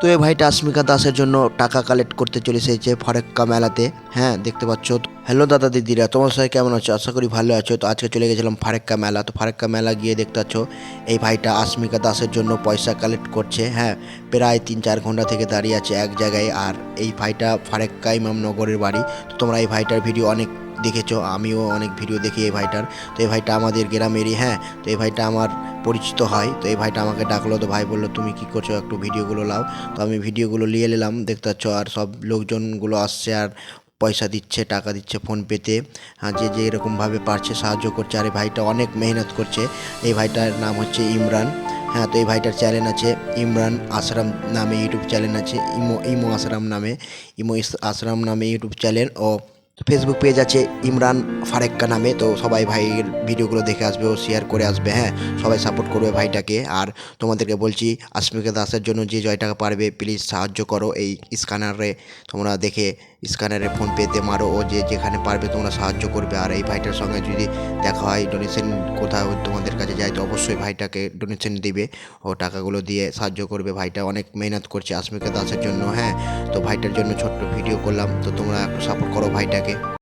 তো এ ভাইটা আসমিকা দাসের জন্য টাকা কালেক্ট করতে চলে এসেছে ফরেক্কা মেলাতে। হ্যাঁ দেখতে পাচ্ছ হ্যালো দাদা দিদিরা, তোমার সবাই কেমন আছো? আশা করি ভালো আছো। তো আজকে চলে গেছিলাম ফারেক্কা মেলা। তো ফারেক্কা মেলা গিয়ে দেখতে পাচ্ছ, এই ভাইটা আসমিকা দাসের জন্য পয়সা কালেক্ট করছে। হ্যাঁ প্রায় তিন চার ঘণ্টা থেকে দাঁড়িয়ে আছে এক জায়গায়। আর এই ভাইটা ফারেক্কা ইমামনগরের বাড়ি। তো তোমরা এই ভাইটার ভিডিও অনেক দেখেছ, আমিও অনেক ভিডিও দেখি এই ভাইটার। তো এই ভাইটা আমাদের গ্রামেরই হ্যাঁ। তো এই ভাইটা আমার পরিচিত হয়। তো এই ভাইটা আমাকে ডাকলো, তো ভাই বলল, তুমি কি করছ? একটু ভিডিওগুলো লাও। তো আমি ভিডিওগুলো নিয়ে নিলাম, দেখতে পাচ্ছ, আর সব লোকজনগুলো আসছে আর পয়সা দিচ্ছে, টাকা দিচ্ছে ফোন পেতে। হ্যাঁ যে যে এরকমভাবে পারছে, সাহায্য করছে। আর এই ভাইটা অনেক মেহনত করছে। এই ভাইটার নাম হচ্ছে ইমরান। হ্যাঁ তো এই ভাইটার চ্যানেল আছে ইমরান আশরাম নামে ইউটিউব চ্যানেল আছে, ইমো ইমো আশরাম নামে, ইমো আশরাম নামে ইউটিউব চ্যানেল ও ফেসবুক পেজ আছে ইমরান ফারেক্কা নামে, তো সবাই ভাইয়ের ভিডিওগুলো দেখে আসবে ও শেয়ার করে আসবে হ্যাঁ? সবাই সাপোর্ট করবে ভাইটাকে। আর তোমাদেরকে বলছি আসমিকা দাসের জন্য যে জয় টাকা পারবে প্লিজ সাহায্য করো এই স্ক্যানারে তোমরা দেখে স্ক্যানারে ফোন পেতে মারো, ও যে যেখানে পারবে তোমরা সাহায্য করবে। আর এই ভাইটার সঙ্গে যদি দেখা হয় ডোনেশন কোথাও তোমাদের কাছে যায়, তো অবশ্যই ভাইটাকে ডোনেশন দিবে। ও টাকাগুলো দিয়ে সাহায্য করবে। ভাইটা অনেক মেহনত করছে আসমিকা দাসের জন্য হ্যাঁ? তো ভাইটার জন্য ছোট্ট ভিডিও করলাম, তো তোমরা একটু সাপোর্ট করো ভাইটাকে। Америки.